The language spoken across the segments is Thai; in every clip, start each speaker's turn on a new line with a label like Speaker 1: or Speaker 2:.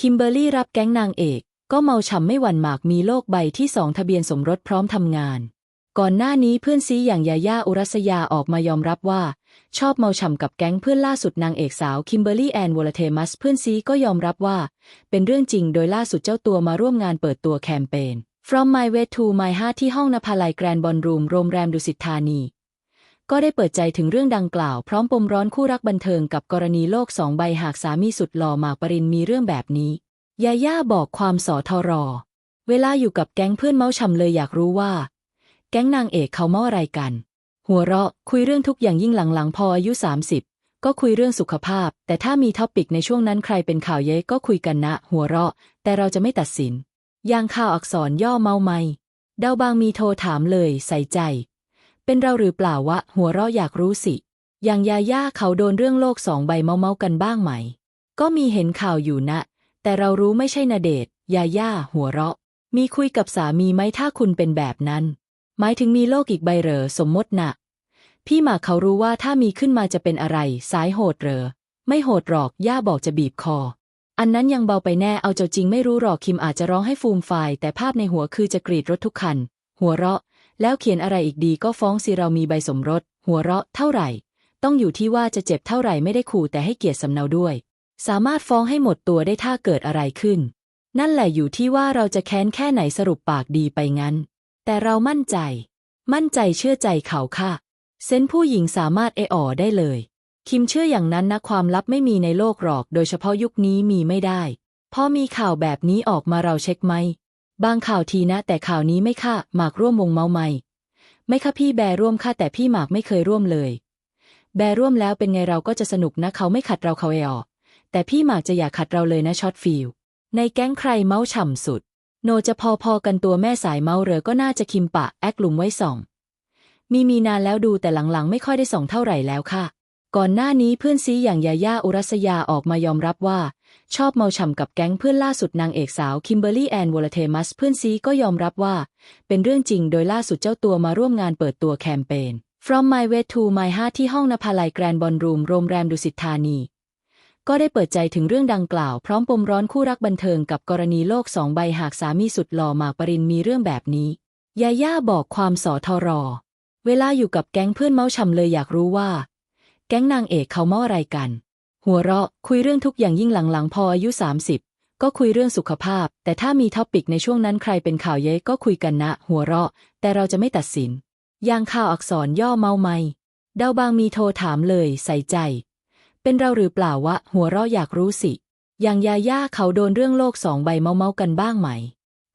Speaker 1: คิมเบอร์รี่รับแก๊งนางเอก ก็เมาฉ่ำไม่หวั่นหมากมีโลกใบที่สองทะเบียนสมรสพร้อมทำงาน ก่อนหน้านี้เพื่อนซีอย่างยาย่าอุรัสยาออกมายอมรับว่า ชอบเมาฉ่ำกับแก๊งเพื่อนล่าสุดนางเอกสาวคิมเบอร์รี่แอนวอลเทมัสเพื่อนซีก็ยอมรับว่า เป็นเรื่องจริงโดยล่าสุดเจ้าตัวมาร่วมงานเปิดตัวแคมเปญ From My Way to My Heart ที่ห้องนภาลัยแกรนด์บอลรูมโรงแรมดุสิตธานี ก็ได้เปิดใจถึงเรื่องดังกล่าวพร้อมปมร้อนคู่รักบันเทิงกับกรณีโลกสองใบหากสามีสุดหล่อหมากปรินมีเรื่องแบบนี้ ยาย่าบอกความสอทรอ เวลาอยู่กับแก๊งเพื่อนเมาฉ่ำเลยอยากรู้ว่า แก๊งนางเอกเขาเมาอะไรกัน หัวเราะคุยเรื่องทุกอย่างยิ่งหลังๆ พออายุ 30 ก็คุยเรื่องสุขภาพ แต่ถ้ามีท็อปิกในช่วงนั้นใครเป็นข่าวเย้ก็คุยกันนะ หัวเราะ แต่เราจะไม่ตัดสินอย่างข่าวอักษรย่อเมาไหมเดาบางมีโทรถามเลยใส่ใจ เป็นเราหรือเปล่าวะ หัวเราะอยากรู้สิ อย่างยาย่าเขาโดนเรื่องโลกสองใบเมาเมากันบ้างไหม ก็มีเห็นข่าวอยู่นะ แต่เรารู้ไม่ใช่นาเดชยาย่าหัวเราะ มีคุยกับสามีไหมถ้าคุณเป็นแบบนั้น หมายถึงมีโลกอีกใบเหรอสมมตินะพี่หมากเขารู้ว่าถ้ามีขึ้นมาจะเป็นอะไร สายโหดเหรอ ไม่โหดหรอก ย่าบอกจะบีบคอ อันนั้นยังเบาไปแน่ เอาเจ้าจริงไม่รู้หรอกคิมอาจจะร้องให้ฟูมไฟแต่ภาพในหัวคือจะกรีดรถทุกคัน หัวเราะ แล้วเขียนอะไรอีกดีก็ฟ้องสิเรามีใบสมรส หัวเราะเท่าไหร่ ต้องอยู่ที่ว่าจะเจ็บเท่าไหร่ไม่ได้ขู่แต่ให้เกียรติสำเนาด้วย สามารถฟ้องให้หมดตัวได้ถ้าเกิดอะไรขึ้น นั่นแหละอยู่ที่ว่าเราจะแค้นแค่ไหนสรุปปากดีไปงั้น แต่เรามั่นใจ มั่นใจเชื่อใจเขาค่ะ เซนผู้หญิงสามารถเอออได้เลย คิมเชื่ออย่างนั้นนะความลับไม่มีในโลกหรอก โดยเฉพาะยุคนี้มีไม่ได้ พอมีข่าวแบบนี้ออกมาเราเช็คไหม บางข่าวทีนะ แต่ข่าวนี้ไม่ค่ะหมากร่วมวงเมาไหมไม่ค่ะพี่แบร์ร่วมค่ะแต่พี่หมากไม่เคยร่วมเลย แบร์ร่วมแล้วเป็นไงเราก็จะสนุกนะเขาไม่ขัดเราเขาเออแต่พี่หมากจะอยากขัดเราเลยนะช็อตฟิลในแก๊งใครเมาฉ่ำสุด โนจะพอพอๆกันตัวแม่สายเมาเรอก็น่าจะคิมปะแอคลุมไว้ส่อง มีมีนานแล้วดูแต่หลังๆ ไม่ค่อยได้ส่องเท่าไหร่แล้วค่ะ ก่อนหน้านี้เพื่อนซีอย่างยาย่าอุรัสยาออกมายอมรับว่า ชอบเมาฉ่ำกับแก๊งเพื่อนล่าสุดนางเอกสาวคิมเบอร์รี่แอนวอลเทมัสเพื่อนซีก็ยอมรับว่า เป็นเรื่องจริงโดยล่าสุดเจ้าตัวมาร่วมงานเปิดตัวแคมเปญ From My Way to My Heart ที่ห้องนภาลัยแกรนด์บอลรูมโรงแรมดุสิตธานี ก็ได้เปิดใจถึงเรื่องดังกล่าวพร้อมปมร้อนคู่รักบันเทิงกับกรณีโลกสองใบหากสามีสุดหล่อหมากปรินมีเรื่องแบบนี้ยาย่าบอกความสอทรอ เวลาอยู่กับแก๊งเพื่อนเมาฉ่ำเลยอยากรู้ว่า แก๊งนางเอกเขาเมาอะไรกัน หัวเราะคุยเรื่องทุกอย่างยิ่งหลังๆ พออายุ 30 ก็คุยเรื่องสุขภาพ แต่ถ้ามีท็อปิกในช่วงนั้นใครเป็นข่าวเย้ก็คุยกันนะ หัวเราะ แต่เราจะไม่ตัดสิน อย่างข่าวอักษรย่อเมาไหมเดาบางมีโทรถามเลยใส่ใจ เป็นเราหรือเปล่าวะ หัวเราะอยากรู้สิ อย่างยาย่าเขาโดนเรื่องโลกสองใบเมาเมากันบ้างไหม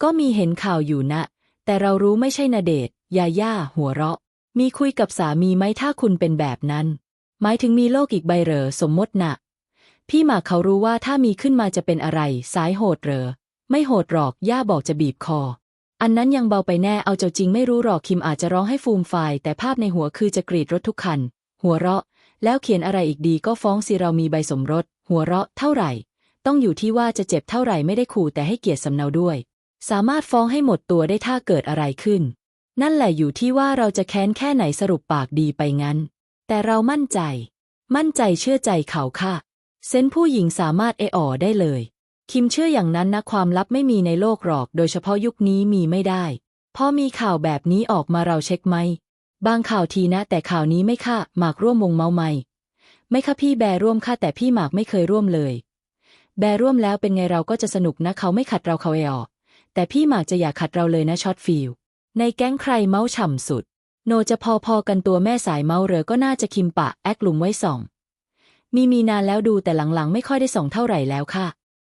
Speaker 1: ก็มีเห็นข่าวอยู่นะ แต่เรารู้ไม่ใช่นาเดชยาย่าหัวเราะ มีคุยกับสามีไหมถ้าคุณเป็นแบบนั้น หมายถึงมีโลกอีกใบเหรอสมมตินะพี่หมากเขารู้ว่าถ้ามีขึ้นมาจะเป็นอะไร สายโหดเหรอ ไม่โหดหรอก ย่าบอกจะบีบคอ อันนั้นยังเบาไปแน่ เอาเจ้าจริงไม่รู้หรอกคิมอาจจะร้องให้ฟูมไฟแต่ภาพในหัวคือจะกรีดรถทุกคัน หัวเราะ แล้วเขียนอะไรอีกดีก็ฟ้องสิเรามีใบสมรส หัวเราะเท่าไหร่ ต้องอยู่ที่ว่าจะเจ็บเท่าไหร่ไม่ได้ขู่แต่ให้เกียรติสำเนาด้วย สามารถฟ้องให้หมดตัวได้ถ้าเกิดอะไรขึ้น นั่นแหละอยู่ที่ว่าเราจะแค้นแค่ไหนสรุปปากดีไปงั้น แต่เรามั่นใจ มั่นใจเชื่อใจเขาค่ะ เซนผู้หญิงสามารถเอออได้เลย คิมเชื่ออย่างนั้นนะความลับไม่มีในโลกหรอก โดยเฉพาะยุคนี้มีไม่ได้ พอมีข่าวแบบนี้ออกมาเราเช็คไหม บางข่าวทีนะ แต่ข่าวนี้ไม่ค่ะ หมากร่วมวงเมาไหมไม่ค่ะพี่แบร์ร่วมค่ะแต่พี่หมากไม่เคยร่วมเลย แบร์ร่วมแล้วเป็นไงเราก็จะสนุกนะเขาไม่ขัดเราเขาเอออแต่พี่หมากจะอยากขัดเราเลยนะช็อตฟิลในแก๊งใครเมาฉ่ำสุด โนจะพอพอๆกันตัวแม่สายเมาเรอก็น่าจะคิมปะแอคลุมไว้ส่อง มีมีนานแล้วดูแต่หลังๆ ไม่ค่อยได้ส่องเท่าไหร่แล้วค่ะ